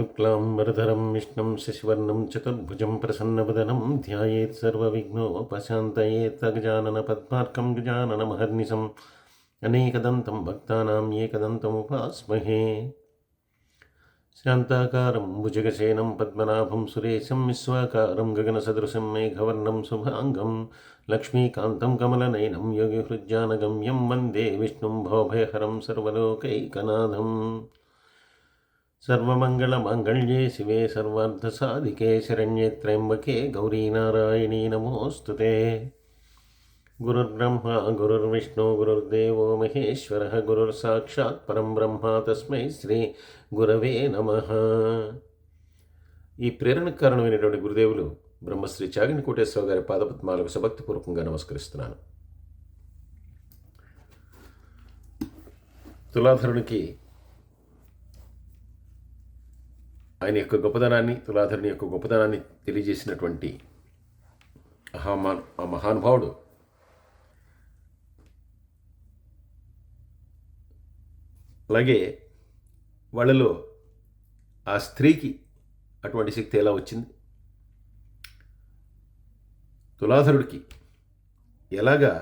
शुक्लाम्बरधरं विष्णुं, शशिवर्णं, चतुर्भुजं प्रसन्नवदनं, ध्यायेत् सर्वविघ्नोपशान्तयेत् गजाननपद्मार्कं गजाननमहर्निशम् अनेकदन्तं भक्तानाम् एकदन्तमुपास्महे। शान्ताकारं भुजगशेनं पद्मनाभं, सुरेशं, विश्वाकारं, गगनसदृशं, मेघवर्णं, शुभाङ्गं, लक्ष्मीकान्तं, कमलनयनं, योगिहृज्जानगम्यं, वंदे विष्णुं भवभयहरं सर्वलोकैकनाथम्। सर्वमङ्गलमाङ्गल्ये शिवे सर्वार्थसाधिके शरण्ये त्र्यम्बके गौरीनारायणी नमोऽस्तु ते गुरुर्ब्रह्मा गुरुर्विष्णु गुरुर्देवो महेश्वरः गुरुर्साक्षात् परं ब्रह्मा తస్మై శ్రీ గురవే నమ ఈ ప్రేరణకు కారణమైనటువంటి గురుదేవులు బ్రహ్మశ్రీ చాగిని కోటేశ్వర గారి పాదపద్మాలకు సభక్తిపూర్వకంగా నమస్కరిస్తున్నాను తులాధరునికి ఆయన యొక్క గొప్పదనాన్ని తులాధరుని యొక్క గొప్పదనాన్ని తెలియజేసినటువంటి మహా ఆ మహానుభావుడు అలాగే వాళ్ళలో ఆ స్త్రీకి అటువంటి శక్తి ఎలా వచ్చింది? తులాధరుడికి ఎలాగా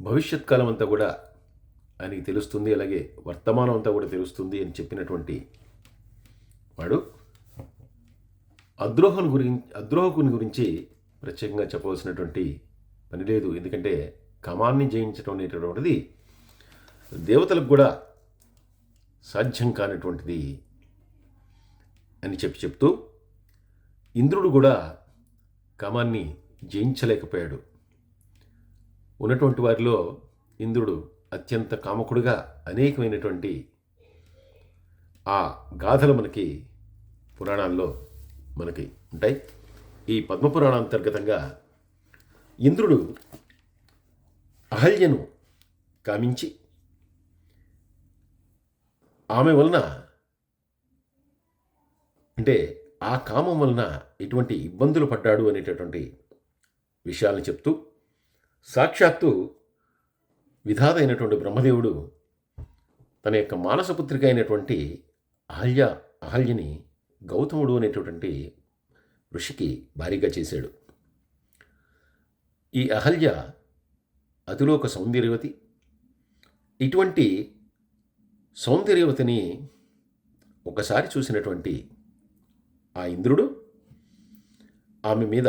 భవిష్యత్ కాలం అంతా కూడా ఆయనకి తెలుస్తుంది. అలాగే వర్తమానం అంతా కూడా తెలుస్తుంది అని చెప్పినటువంటి వాడు అద్రోహం గురించి అద్రోహకుని గురించి ప్రత్యేకంగా చెప్పవలసినటువంటి పని లేదు. ఎందుకంటే కమాన్ని జయించడం అనేటటువంటిది దేవతలకు కూడా సాధ్యం కానటువంటిది అని చెప్పి చెప్తూ ఇంద్రుడు కూడా కమాన్ని జయించలేకపోయాడు. ఉన్నటువంటి వారిలో ఇంద్రుడు అత్యంత కామకుడుగా అనేకమైనటువంటి ఆ గాథలు మనకి పురాణాల్లో మనకి ఉంటాయి. ఈ పద్మపురాణ అంతర్గతంగా ఇంద్రుడు అహల్యను కామించి ఆమె వలన అంటే ఆ కామం వలన ఎటువంటి ఇబ్బందులు పడ్డాడు అనేటటువంటి విషయాలను చెప్తూ సాక్షాత్తు విధాత అయినటువంటి బ్రహ్మదేవుడు తన యొక్క మానసపుత్రిక అయినటువంటి అహల్య అహల్యని గౌతముడు అనేటటువంటి ఋషికి భారీగా చేశాడు. ఈ అహల్య అతిలోక సౌందర్యవతి. ఇటువంటి సౌందర్యవతిని ఒకసారి చూసినటువంటి ఆ ఇంద్రుడు ఆమె మీద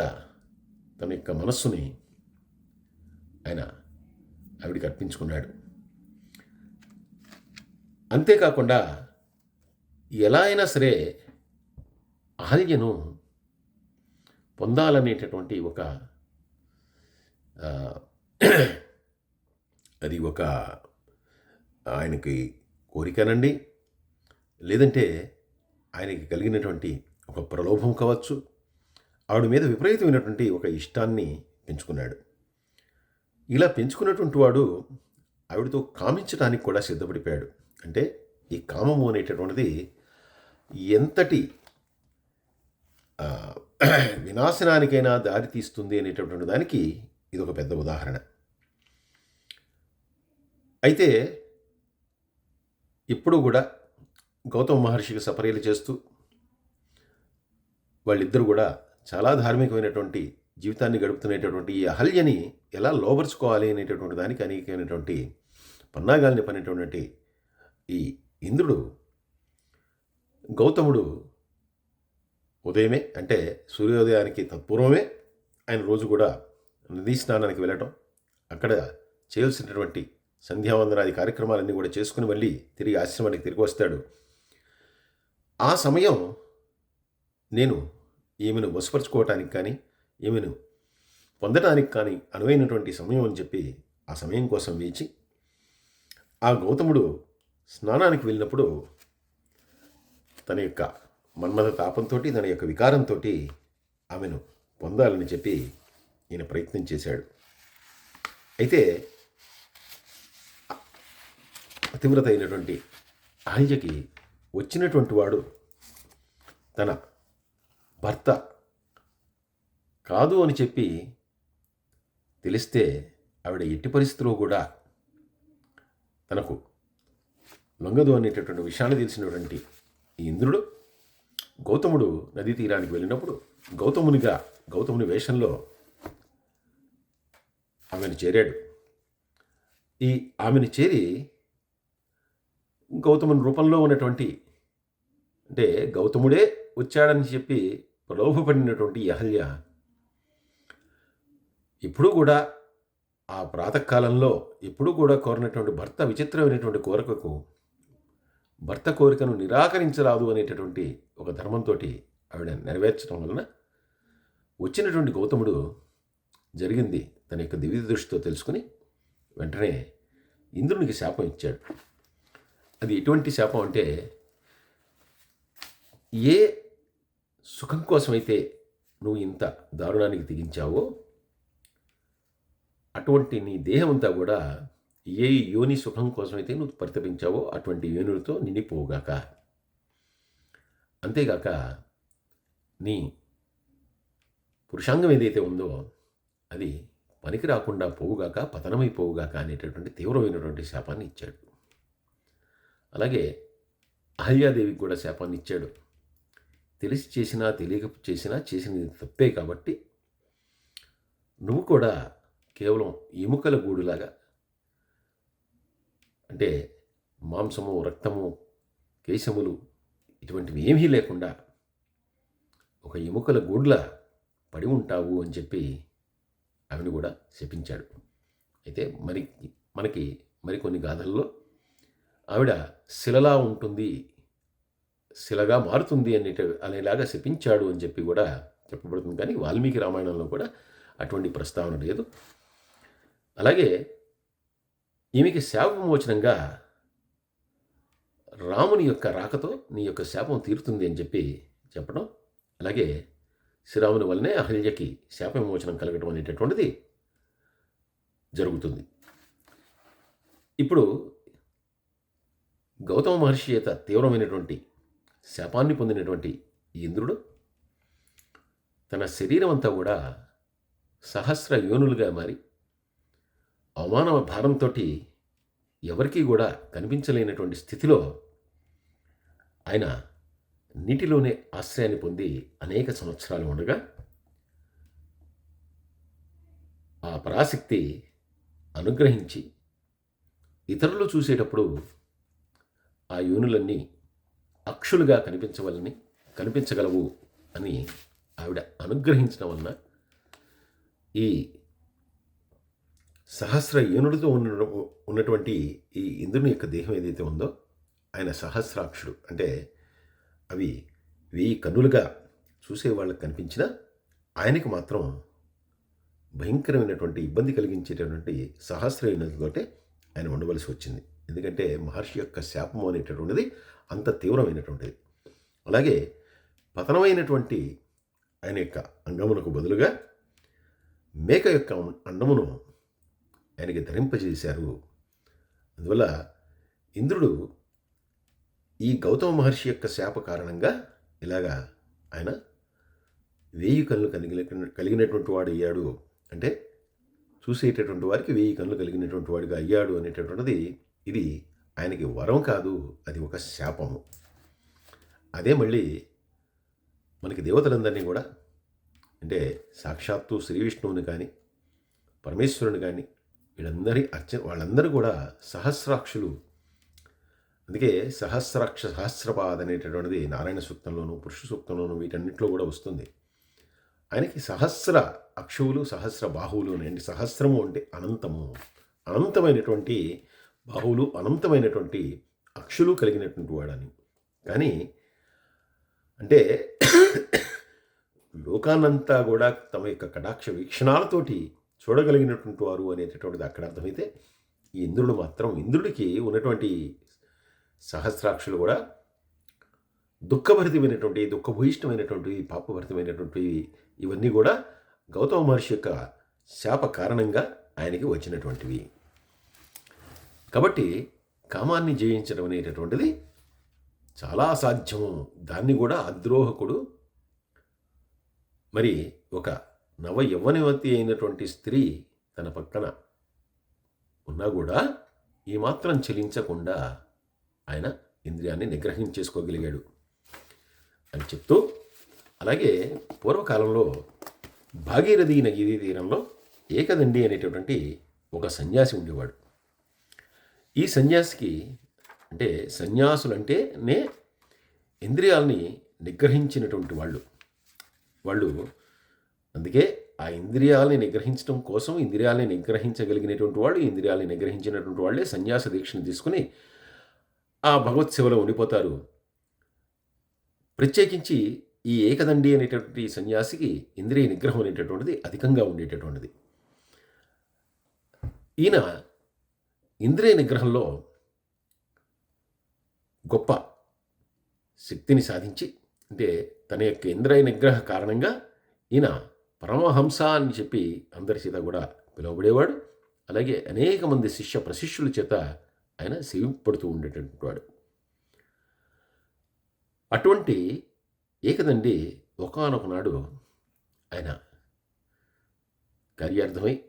తన యొక్క మనస్సుని ఆయన ఆవిడికి అర్పించుకున్నాడు. అంతేకాకుండా ఎలా అయినా సరే అహల్యను పొందాలనేటటువంటి ఒక అది ఒక ఆయనకి కోరికనండి. లేదంటే ఆయనకి కలిగినటువంటి ఒక ప్రలోభం కావచ్చు. ఆవిడ మీద విపరీతమైనటువంటి ఒక ఇష్టాన్ని పెంచుకున్నాడు. ఇలా పెంచుకున్నటువంటి వాడు ఆవిడతో కామించడానికి కూడా సిద్ధపడిపోయాడు. అంటే ఈ కామము అనేటటువంటిది ఎంతటి వినాశనానికైనా దారి తీస్తుంది అనేటటువంటి దానికి ఇది ఒక పెద్ద ఉదాహరణ. అయితే ఇప్పుడు కూడా గౌతమ మహర్షికి సపర్యలు చేస్తూ వాళ్ళిద్దరూ కూడా చాలా ధార్మికమైనటువంటి జీవితాన్ని గడుపుతున్నటువంటి ఈ అహల్యని ఎలా లోబరుచుకోవాలి అనేటటువంటి దానికి అనేకమైనటువంటి పన్నాగాల్ని పనేటటువంటి ఈ ఇంద్రుడు గౌతముడు ఉదయమే అంటే సూర్యోదయానికి తత్పూర్వమే ఆయన రోజు కూడా నదీ స్నానానికి వెళ్ళటం అక్కడ చేయాల్సినటువంటి సంధ్యావందనాది కార్యక్రమాలన్నీ కూడా చేసుకుని మళ్ళీ తిరిగి ఆశ్రమానికి తిరిగి వస్తాడు. ఆ సమయం నేను ఈమెను వశపరుచుకోవటానికి కానీ ఈమెను పొందటానికి కానీ అనువైనటువంటి సమయం అని చెప్పి ఆ సమయం కోసం వేచి ఆ గౌతముడు స్నానానికి వెళ్ళినప్పుడు తన యొక్క మన్మథ తాపంతో తన యొక్క వికారంతో ఆమెను పొందాలని చెప్పి ఈయన ప్రయత్నం చేశాడు. అయితే అతివ్రత అయినటువంటి ఆహిజకి వచ్చినటువంటి వాడు తన భర్త కాదు అని చెప్పి తెలిస్తే ఆవిడ ఎట్టి పరిస్థితిలో కూడా తనకు లొంగదు అనేటటువంటి విషయాన్ని తెలిసినటువంటి ఈ ఇంద్రుడు గౌతముడు నదీ తీరానికి వెళ్ళినప్పుడు గౌతమునిగా గౌతముని వేషంలో ఆమెను చేరాడు. ఈ ఆమెను చేరి గౌతముని రూపంలో ఉన్నటువంటి అంటే గౌతముడే వచ్చాడని చెప్పి ప్రలోభపడినటువంటి అహల్య ఇప్పుడు కూడా ఆ ప్రాతకాలంలో ఎప్పుడూ కూడా కోరినటువంటి భర్త విచిత్రమైనటువంటి కోరికకు భర్త కోరికను నిరాకరించరాదు అనేటటువంటి ఒక ధర్మంతో ఆవిడ నెరవేర్చడం వలన వచ్చినటువంటి గౌతముడు జరిగింది తన యొక్క దివ్య దృష్టితో తెలుసుకుని వెంటనే ఇంద్రునికి శాపం ఇచ్చాడు. అది ఎటువంటి శాపం అంటే ఏ సుఖం కోసమైతే నువ్వు ఇంత దారుణానికి దిగించావో అటువంటి నీ దేహం అంతా కూడా ఏ యోని సుఖం కోసమైతే నువ్వు పరితపించావో అటువంటి యోనులతో నిండిపోగాక అంతేగాక నీ పురుషాంగం ఏదైతే ఉందో అది పనికి రాకుండా పోవుగాక పతనమైపోవుగాక అనేటటువంటి తీవ్రమైనటువంటి శాపాన్ని ఇచ్చాడు. అలాగే అహల్యాదేవికి కూడా శాపాన్ని ఇచ్చాడు. తెలిసి చేసినా తెలియక చేసినా చేసినది తప్పే కాబట్టి నువ్వు కూడా కేవలం ఎముకల గూడులాగా. అంటే మాంసము రక్తము కేశములు ఇటువంటివి ఏమీ లేకుండా ఒక ఎముకల గూడ్ల పడి ఉంటావు అని చెప్పి ఆమెను కూడా శపించాడు. అయితే మరి మనకి మరికొన్ని గాథల్లో ఆవిడ శిలలా ఉంటుంది శిలగా మారుతుంది అనేట అనేలాగా శపించాడు అని చెప్పి కూడా చెప్పబడుతుంది. కానీ వాల్మీకి రామాయణంలో కూడా అటువంటి ప్రస్తావన లేదు. అలాగే ఈమెకి శాప విమోచనంగా రాముని యొక్క రాకతో నీ యొక్క శాపం తీరుతుంది అని చెప్పి చెప్పడం అలాగే శ్రీరాముని వల్లనే అహల్యకి శాప విమోచనం కలగడం అనేటటువంటిది జరుగుతుంది. ఇప్పుడు గౌతమ మహర్షి చేత తీవ్రమైనటువంటి శాపాన్ని పొందినటువంటి ఇంద్రుడు తన శరీరం అంతా కూడా సహస్ర యోనులుగా మారి అవమానవ భారంతో ఎవరికీ కూడా కనిపించలేనటువంటి స్థితిలో ఆయన నీటిలోనే ఆశ్రయాన్ని పొంది అనేక సంవత్సరాలు ఉండగా ఆ పరాశక్తి అనుగ్రహించి ఇతరులు చూసేటప్పుడు ఆ యోనులన్నీ అక్షులుగా కనిపించవలని కనిపించగలవు అని ఆవిడ అనుగ్రహించడం వలన ఈ సహస్ర యోనుడితో ఉన్న ఉన్నటువంటి ఈ ఇంద్రుని యొక్క దేహం ఏదైతే ఉందో ఆయన సహస్రాక్షుడు. అంటే అవి వెయ్యి కన్నులుగా చూసే వాళ్ళకి కనిపించిన ఆయనకి మాత్రం భయంకరమైనటువంటి ఇబ్బంది కలిగించేటటువంటి సహస్రయునితోటే ఆయన ఉండవలసి వచ్చింది. ఎందుకంటే మహర్షి యొక్క శాపము అనేటటువంటిది అంత తీవ్రమైనటువంటిది. అలాగే పతనమైనటువంటి ఆయన యొక్క అంగమునకు బదులుగా మేక యొక్క అండమును ఆయనకి ధరింపజేశారు. అందువల్ల ఇంద్రుడు ఈ గౌతమ మహర్షి యొక్క శాప కారణంగా ఇలాగా ఆయన వేయి కళ్ళు కలిగిన కలిగినటువంటి వాడు అయ్యాడు. అంటే చూసేటటువంటి వారికి వేయి కళ్ళు కలిగినటువంటి వాడిగా అయ్యాడు అనేటటువంటిది ఇది ఆయనకి వరం కాదు. అది ఒక శాపము. అదే మళ్ళీ మనకి దేవతలందరినీ కూడా అంటే సాక్షాత్తు శ్రీ విష్ణువుని కానీ పరమేశ్వరుని కానీ వీళ్ళందరి అర్చ వాళ్ళందరూ కూడా సహస్రాక్షులు. అందుకే సహస్రాక్ష సహస్రపాద అనేటటువంటిది నారాయణ సూక్తంలోను పురుష సూక్తంలోను వీటన్నిటిలో కూడా వస్తుంది. ఆయనకి సహస్ర అక్షువులు సహస్ర బాహువులు అండి సహస్రము అంటే అనంతము. అనంతమైనటువంటి బాహువులు అనంతమైనటువంటి అక్షులు కలిగినటువంటి వాడని. కానీ అంటే లోకానంతా కూడా తమ యొక్క కటాక్ష వీక్షణాలతోటి చూడగలిగినటువంటి వారు అనేటటువంటిది అక్కడ అర్థమైతే ఈ ఇంద్రుడు మాత్రం ఇంద్రుడికి ఉన్నటువంటి సహస్రాక్షులు కూడా దుఃఖభరితమైనటువంటి దుఃఖభూయిష్టమైనటువంటి పాపభరితమైనటువంటి ఇవన్నీ కూడా గౌతమ మహర్షి యొక్క శాప కారణంగా ఆయనకి వచ్చినటువంటివి. కాబట్టి కామాన్ని జయించడం అనేటటువంటిది చాలా సాధ్యము దాన్ని కూడా అద్రోహకుడు మరి ఒక నవ యవ్వనవతి అయినటువంటి స్త్రీ తన పక్కన ఉన్నా కూడా ఈ మాత్రం చెలించకుండా ఆయన ఇంద్రియాన్ని నిగ్రహం చేసుకోగలిగాడు అని చెప్తూ అలాగే పూర్వకాలంలో భాగీరథి నదీ తీరంలో ఏకదండి అనేటటువంటి ఒక సన్యాసి ఉండేవాడు. ఈ సన్యాసికి అంటే సన్యాసులంటేనే ఇంద్రియాలని నిగ్రహించినటువంటి వాళ్ళు. వాళ్ళు అందుకే ఆ ఇంద్రియాలని నిగ్రహించడం కోసం ఇంద్రియాలని నిగ్రహించగలిగినటువంటి వాళ్ళు ఇంద్రియాలని నిగ్రహించినటువంటి వాళ్ళే సన్యాస దీక్షను తీసుకుని ఆ భగవత్ సేవలో ఉండిపోతారు. ప్రత్యేకించి ఈ ఏకదండి అనేటటువంటి సన్యాసికి ఇంద్రియ నిగ్రహం అనేటటువంటిది అధికంగా ఉండేటటువంటిది. ఈయన ఇంద్రియ నిగ్రహంలో గొప్ప శక్తిని సాధించి అంటే తన యొక్క ఇంద్రియ నిగ్రహ కారణంగా ఈయన పరమహంస అని చెప్పి అందరి చేత కూడా పిలువబడేవాడు. అలాగే అనేక మంది శిష్య ప్రశిష్యుల చేత ఆయన సేవింపడుతూ ఉండేటటువంటి వాడు. అటువంటి ఏకదండి ఒకనొక నాడు ఆయన కార్యార్థమై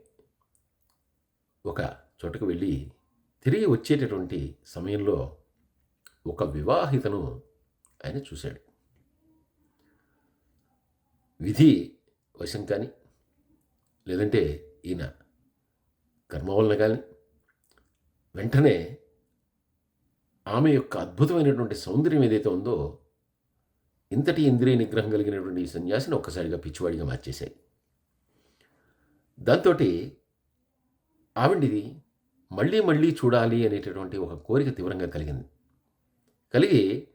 ఒక చోటకు వెళ్ళి తిరిగి వచ్చేటటువంటి సమయంలో ఒక వివాహితను ఆయన చూశాడు. విధి వశం కానీ లేదంటే ఈయన కర్మ వలన కానీ వెంటనే ఆమె యొక్క అద్భుతమైనటువంటి సౌందర్యం ఏదైతే ఉందో ఇంతటి ఇంద్రియ నిగ్రహం కలిగినటువంటి ఈ సన్యాసిని ఒక్కసారిగా పిచ్చివాడిగా మార్చేశాయి. దాంతో ఆవిడిది మళ్ళీ మళ్ళీ చూడాలి అనేటటువంటి ఒక కోరిక తీవ్రంగా కలిగింది. కలిగి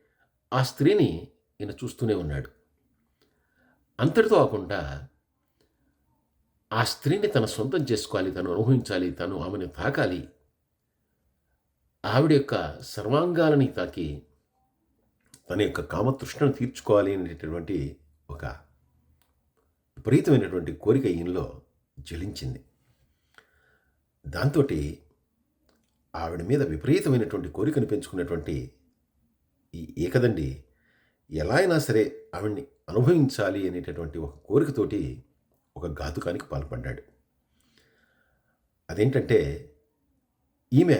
ఆ స్త్రీని ఈయన చూస్తూనే ఉన్నాడు. అంతటితో కాకుండా ఆ స్త్రీని తన సొంతం చేసుకోవాలి తను అనుభవించాలి తను ఆమెను తాకాలి. ఆవిడ యొక్క సర్వాంగాలని తాకి తన యొక్క కామతృష్ణను తీర్చుకోవాలి అనేటటువంటి ఒక విపరీతమైనటువంటి కోరిక ఈయనలో జ్వలించింది. దాంతో ఆవిడ మీద విపరీతమైనటువంటి కోరికను పెంచుకున్నటువంటి ఈ ఏకదండి ఎలా అయినా సరే ఆవిడ్ని అనుభవించాలి అనేటటువంటి ఒక కోరికతోటి ఒక ఘాతుకానికి పాల్పడ్డాడు. అదేంటంటే ఈమె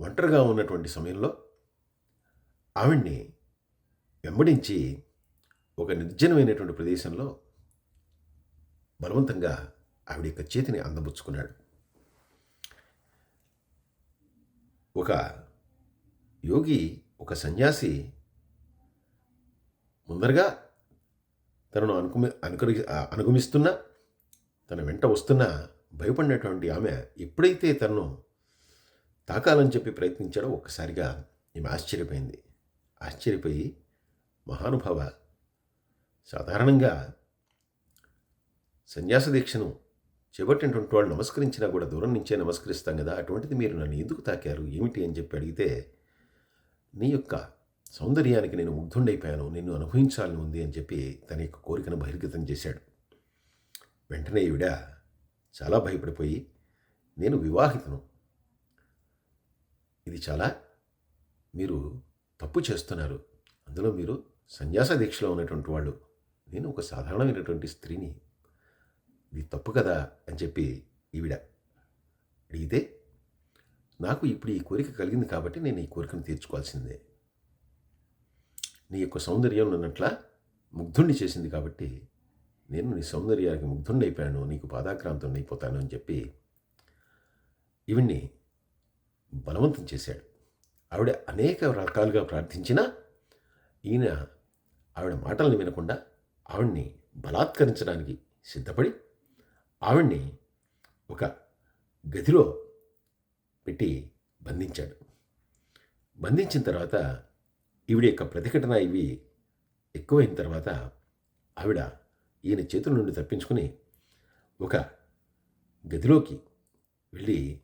ఒంటరిగా ఉన్నటువంటి సమయంలో ఆవిడ్ని వెంబడించి ఒక నిర్జనమైనటువంటి ప్రదేశంలో బలవంతంగా ఆవిడ యొక్క చేతిని అందబుచ్చుకున్నాడు ఒక యోగి ఒక సన్యాసి ముందరగా తనను అనుకుమి అనుకరి అనుగమిస్తున్న తన వెంట వస్తున్న భయపడినటువంటి ఆమె ఎప్పుడైతే తనను తాకాలని చెప్పి ప్రయత్నించాడో ఒక్కసారిగా ఈమె ఆశ్చర్యపోయింది. ఆశ్చర్యపోయి మహానుభావ సాధారణంగా సన్యాస దీక్షను చేపట్టినటువంటి వాళ్ళు నమస్కరించినా కూడా దూరం నుంచే నమస్కరిస్తాం కదా అటువంటిది మీరు నన్ను ఎందుకు తాకారు? ఏమిటి అని చెప్పి అడిగితే నీ యొక్క సౌందర్యానికి నేను ముగ్ధుండైపోయాను నిన్ను అనుభవించాలని ఉంది అని చెప్పి తన యొక్క కోరికను బహిర్గతం చేశాడు. వెంటనే ఈవిడ చాలా భయపడిపోయి నేను వివాహితను. ఇది చాలా మీరు తప్పు చేస్తున్నారు. అందులో మీరు సన్యాస దీక్షలో ఉన్నటువంటి వాళ్ళు. నేను ఒక సాధారణమైనటువంటి స్త్రీని. ఇది తప్పు కదా అని చెప్పి ఈవిడ అడిగితే నాకు ఇప్పుడు ఈ కోరిక కలిగింది కాబట్టి నేను ఈ కోరికను తీర్చుకోవాల్సిందే. నీ యొక్క సౌందర్యం ఉన్నట్ల ముగ్ధుణ్ణి చేసింది కాబట్టి నేను నీ సౌందర్యానికి ముగ్ధుండైపోయాను నీకు పాదాక్రాంతం అయిపోతాను అని చెప్పి ఈవిడ్ని బలవంతం చేశాడు. ఆవిడ అనేక రకాలుగా ప్రార్థించినా ఈయన ఆవిడ మాటలను వినకుండా ఆవిడ్ని బలాత్కరించడానికి సిద్ధపడి ఆవిడ్ని ఒక గదిలో పెట్టి బంధించాడు. బంధించిన తర్వాత ఈవిడ యొక్క ప్రతిఘటన ఇవి ఎక్కువైన తర్వాత ఆవిడ ఈయన చేతుల నుండి తప్పించుకుని ఒక గదిలోకి వెళ్ళి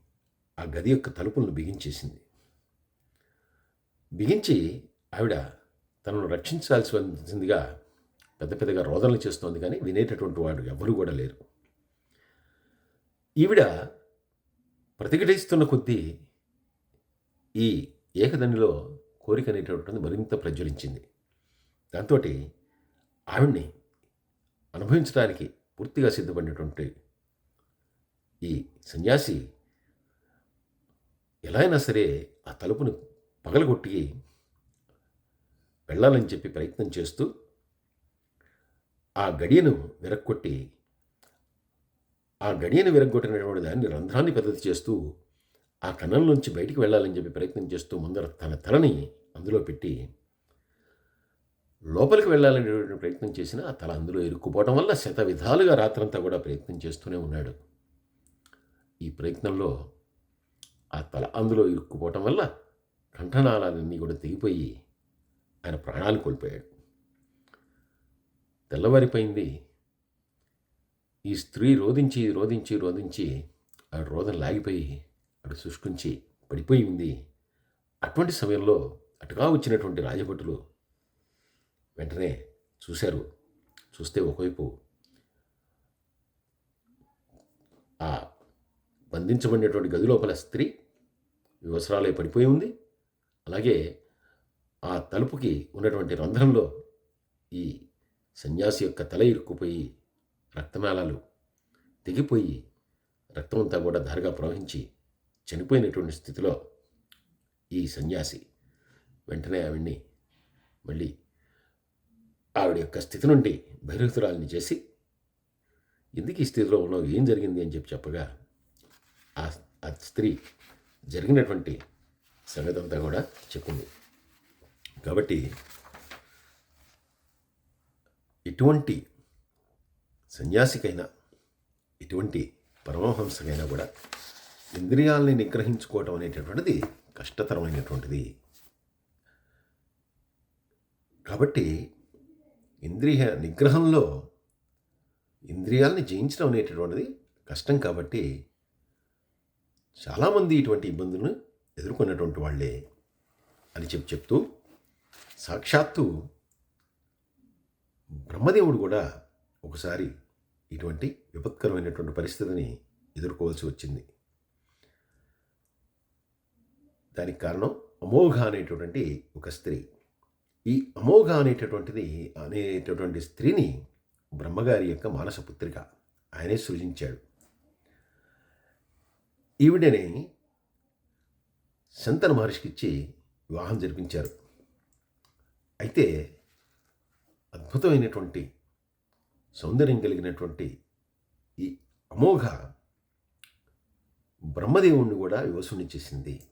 ఆ గది యొక్క తలుపులను బిగించేసింది. బిగించి ఆవిడ తనను రక్షించాల్సిందిగా పెద్ద పెద్దగా రోదనలు చేస్తోంది కానీ వినేటటువంటి వాడు ఎవరు కూడా లేరు. ఈవిడ ప్రతిఘటిస్తున్న కొద్దీ ఈ ఏకదండిలో కోరిక అనేటటువంటిది మరింత ప్రజ్వలించింది. దాంతో ఆవిడ్ని అనుభవించడానికి పూర్తిగా సిద్ధపడినటువంటి ఈ సన్యాసి ఎలా అయినా సరే ఆ తలుపును పగలగొట్టి వెళ్ళాలని చెప్పి ప్రయత్నం చేస్తూ ఆ గడియను విరక్కొట్టి ఆ గడియను విరగ్గొట్టినటువంటి దాన్ని రంధ్రాన్ని పెద్దది చేస్తూ ఆ కణంలోంచి బయటికి వెళ్ళాలని చెప్పి ప్రయత్నం చేస్తూ ముందర తన తలని అందులో పెట్టి లోపలికి వెళ్ళాలనేటువంటి ప్రయత్నం చేసిన ఆ తల అందులో ఇరుక్కుపోవడం వల్ల శత విధాలుగా రాత్రంతా కూడా ప్రయత్నం చేస్తూనే ఉన్నాడు. ఈ ప్రయత్నంలో ఆ తల అందులో ఇరుక్కుపోవటం వల్ల కంఠనాళాలన్నీ కూడా తెగిపోయి ఆయన ప్రాణాలు కోల్పోయాడు. తెల్లవారిపోయింది. ఈ స్త్రీ రోధించి రోధించి రోధించి ఆ రోదన లాగిపోయి అటు శుష్కించి పడిపోయి ఉంది. అటువంటి సమయంలో అటుగా వచ్చినటువంటి రాజభటులు వెంటనే చూశారు. చూస్తే ఒకవైపు ఆ బంధించబడినటువంటి గది లోపల స్త్రీ వివసరాలే పడిపోయి ఉంది. అలాగే ఆ తలుపుకి ఉన్నటువంటి రంధ్రంలో ఈ సన్యాసి యొక్క తల ఇరుక్కుపోయి రక్తనాళాలు తెగిపోయి రక్తం అంతా కూడా ధారగా ప్రవహించి చనిపోయినటువంటి స్థితిలో ఈ సన్యాసి వెంటనే ఆవిడ్ని మళ్ళీ ఆవిడ యొక్క స్థితి నుండి బహిర్గతురాలిని చేసి ఎందుకు ఈ స్థితిలో ఉన్నావు? ఏం జరిగింది? అని చెప్పి చెప్పగా ఆ ఆ స్త్రీ జరిగినటువంటి సంగతి అంతా కూడా చెప్పింది. కాబట్టి ఇటువంటి సన్యాసికైనా ఎటువంటి పరమహంసకైనా కూడా ఇంద్రియాలని నిగ్రహించుకోవటం అనేటటువంటిది కష్టతరమైనటువంటిది. కాబట్టి ఇంద్రియ నిగ్రహంలో ఇంద్రియాలని జయించడం అనేటటువంటిది కష్టం కాబట్టి చాలామంది ఇటువంటి ఇబ్బందులను ఎదుర్కొన్నటువంటి వాళ్ళే అని చెప్పి చెప్తూ సాక్షాత్తు బ్రహ్మదేవుడు కూడా ఒకసారి ఇటువంటి విపత్కరమైనటువంటి పరిస్థితిని ఎదుర్కోవాల్సి వచ్చింది. దానికి కారణం అమోఘ అనేటటువంటి ఒక స్త్రీ. ఈ అమోఘ అనేటటువంటిది అనేటటువంటి స్త్రీని బ్రహ్మగారి యొక్క మానస పుత్రిక ఆయనే సృజించాడు. ఈవిడని శంతన మహర్షికి ఇచ్చి వివాహం జరిపించారు. అయితే అద్భుతమైనటువంటి సౌందర్యం కలిగినటువంటి ఈ అమోఘ బ్రహ్మదేవుణ్ణి కూడా వివసుని చేసింది.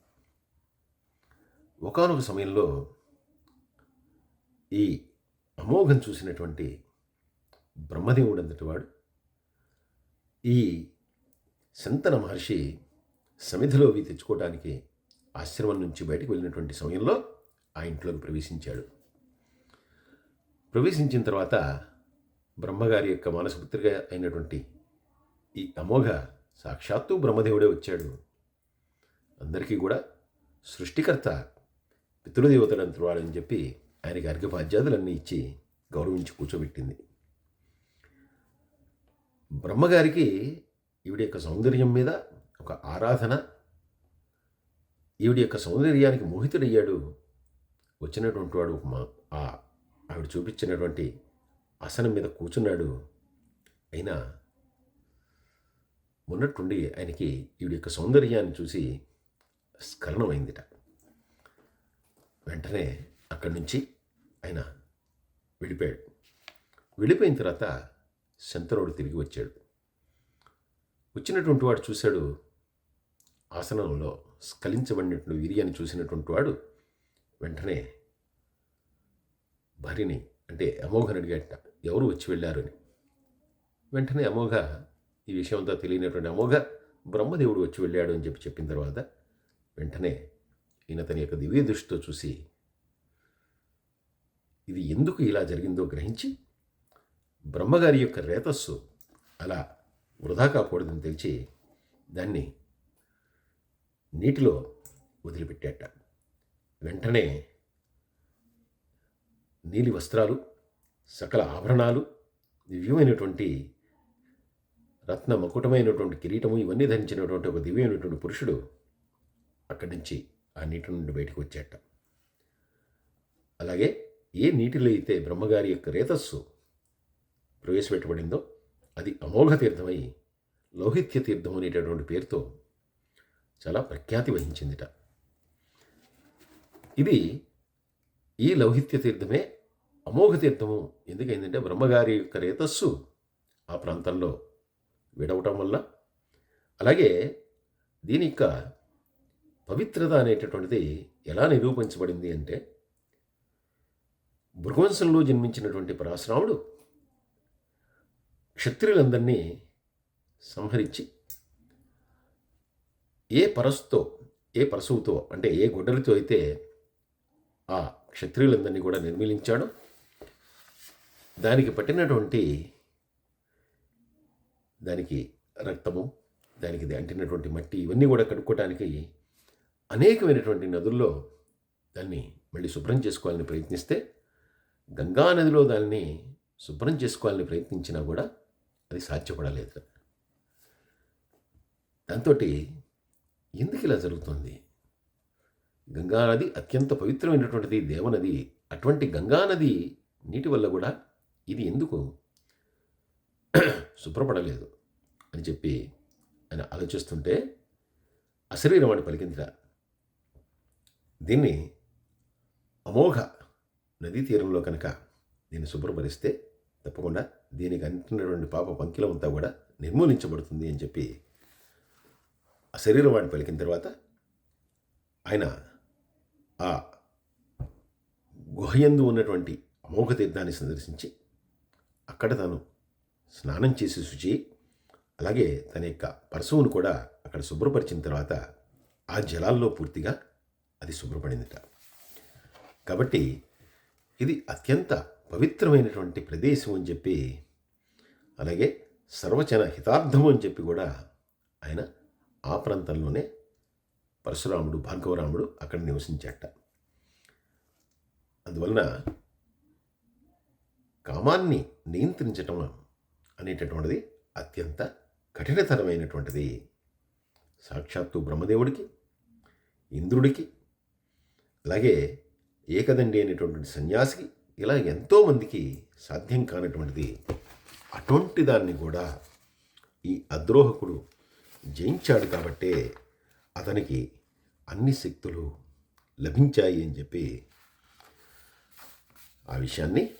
ఒకనొక సమయంలో ఈ అమోఘం చూసినటువంటి బ్రహ్మదేవుడు అంతటి వాడు. ఈ శంతన మహర్షి సమిధిలోవి తెచ్చుకోవడానికి ఆశ్రమం నుంచి బయటకు వెళ్ళినటువంటి సమయంలో ఆ ఇంట్లోకి ప్రవేశించాడు. ప్రవేశించిన తర్వాత బ్రహ్మగారి యొక్క మానసపుత్రిక అయినటువంటి ఈ అమోఘ సాక్షాత్తు బ్రహ్మదేవుడే వచ్చాడు. అందరికీ కూడా సృష్టికర్త పితృదేవతలంత వాడని చెప్పి ఆయనకి అర్ఘ్యపాద్యాదులన్నీ ఇచ్చి గౌరవించి కూర్చోబెట్టింది. బ్రహ్మగారికి ఈవిడ యొక్క సౌందర్యం మీద ఒక ఆరాధన ఈవిడ యొక్క సౌందర్యానికి మోహితుడయ్యాడు వచ్చినటువంటి వాడు మా ఆ ఆవిడ చూపించినటువంటి ఆసనం మీద కూర్చున్నాడు. అయినా ఉన్నట్టుండి ఆయనకి ఈవిడ యొక్క సౌందర్యాన్ని చూసి స్ఖలనమైందిట. వెంటనే అక్కడి నుంచి ఆయన వెళ్ళిపోయాడు. వెళ్ళిపోయిన తర్వాత శంతనుడు తిరిగి వచ్చాడు. వచ్చినటువంటి వాడు చూశాడు ఆసనంలో స్ఖలించబడినటువంటి వీర్యాన్ని చూసినటువంటి వాడు వెంటనే భార్యని అంటే అమోఘను అడిగాట ఎవరు వచ్చి వెళ్ళారు? అని. వెంటనే అమోఘ ఈ విషయం అంతా తెలియనటువంటి అమోఘ బ్రహ్మదేవుడు వచ్చి వెళ్ళాడు అని చెప్పి చెప్పిన తర్వాత వెంటనే ఈయన తన యొక్క దివ్య దృష్టితో చూసి ఇది ఎందుకు ఇలా జరిగిందో గ్రహించి బ్రహ్మగారి యొక్క రేతస్సు అలా వృధా కాకూడదని తెలిసి దాన్ని నీటిలో వదిలిపెట్టాట. వెంటనే నీలి వస్త్రాలు సకల ఆభరణాలు దివ్యమైనటువంటి రత్న మకుటమైనటువంటి కిరీటము ఇవన్నీ ధరించినటువంటి ఒక దివ్యమైనటువంటి పురుషుడు అక్కడి నుంచి ఆ నీటి నుండి బయటకు వచ్చాట. అలాగే ఏ నీటిలో అయితే బ్రహ్మగారి యొక్క రేతస్సు ప్రవేశపెట్టబడిందో అది అమోఘ తీర్థమై లౌహిత్య తీర్థం అనేటటువంటి పేరుతో చాలా ప్రఖ్యాతి వహించిందిట. ఇది ఈ లౌహిత్య తీర్థమే అమోఘ తీర్థము. ఎందుకైందంటే బ్రహ్మగారి యొక్క రేతస్సు ఆ ప్రాంతంలో విడవటం వల్ల. అలాగే దీని యొక్క పవిత్రత అనేటటువంటిది ఎలా నిరూపించబడింది అంటే భృగవంశంలో జన్మించినటువంటి పరాశరాముడు క్షత్రియులందరినీ సంహరించి ఏ పరస్తో ఏ పరశువుతో అంటే ఏ గుడ్డలతో అయితే ఆ క్షత్రియులందరినీ కూడా నిర్మూలించాడు దానికి పట్టినటువంటి దానికి రక్తము దానికి అంటినటువంటి మట్టి ఇవన్నీ కూడా కడుక్కోవటానికి అనేకమైనటువంటి నదుల్లో దాన్ని మళ్ళీ శుభ్రం చేసుకోవాలని ప్రయత్నిస్తే గంగా నదిలో దాన్ని శుభ్రం చేసుకోవాలని ప్రయత్నించినా కూడా అది సాధ్యపడలేదు. దాంతో ఎందుకు ఇలా జరుగుతుంది? గంగానది అత్యంత పవిత్రమైనటువంటిది దేవనది అటువంటి గంగానది నీటి వల్ల కూడా ఇది ఎందుకు శుభ్రపడలేదు అని చెప్పి ఆయన ఆలోచిస్తుంటే అశరీరం అని పలికిందిరా దీన్ని అమోఘ నదీ తీరంలో కనుక దీన్ని శుభ్రపరిస్తే తప్పకుండా దీనికి అంటున్నటువంటి పాప పంకిలం అంతా కూడా నిర్మూలించబడుతుంది అని చెప్పి ఆ శరీరం వాడిని పలికిన తర్వాత ఆయన ఆ గుహయందు ఉన్నటువంటి అమోఘ తీర్థాన్ని సందర్శించి అక్కడ తాను స్నానం చేసి శుచి అలాగే తన యొక్క పరశువును కూడా అక్కడ శుభ్రపరిచిన తర్వాత ఆ జలాల్లో పూర్తిగా అది శుభ్రపడిందిట. కాబట్టి ఇది అత్యంత పవిత్రమైనటువంటి ప్రదేశం అని చెప్పి అలాగే సర్వచన హితార్థం అని చెప్పి కూడా ఆయన ఆ ప్రాంతంలోనే పరశురాముడు భార్గవరాముడు అక్కడ నివసించాట అందువలన కామాన్ని నియంత్రించటం అనేటటువంటిది అత్యంత కఠినతరమైనటువంటిది. సాక్షాత్తు బ్రహ్మదేవుడికి ఇంద్రుడికి అలాగే ఏకదండి అనేటువంటి సన్యాసికి ఇలా ఎంతోమందికి సాధ్యం కానటువంటిది. అటువంటి దాన్ని కూడా ఈ అద్రోహకుడు జయించాడు కాబట్టే అతనికి అన్ని శక్తులు లభించాయి అని చెప్పి ఆ విషయాన్ని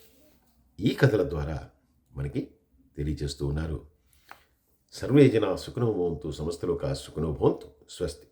ఈ కథల ద్వారా మనకి తెలియజేస్తూ ఉన్నారు. సర్వే జన సుఖనో భవంతు సంస్థలో భవంతు స్వస్తి.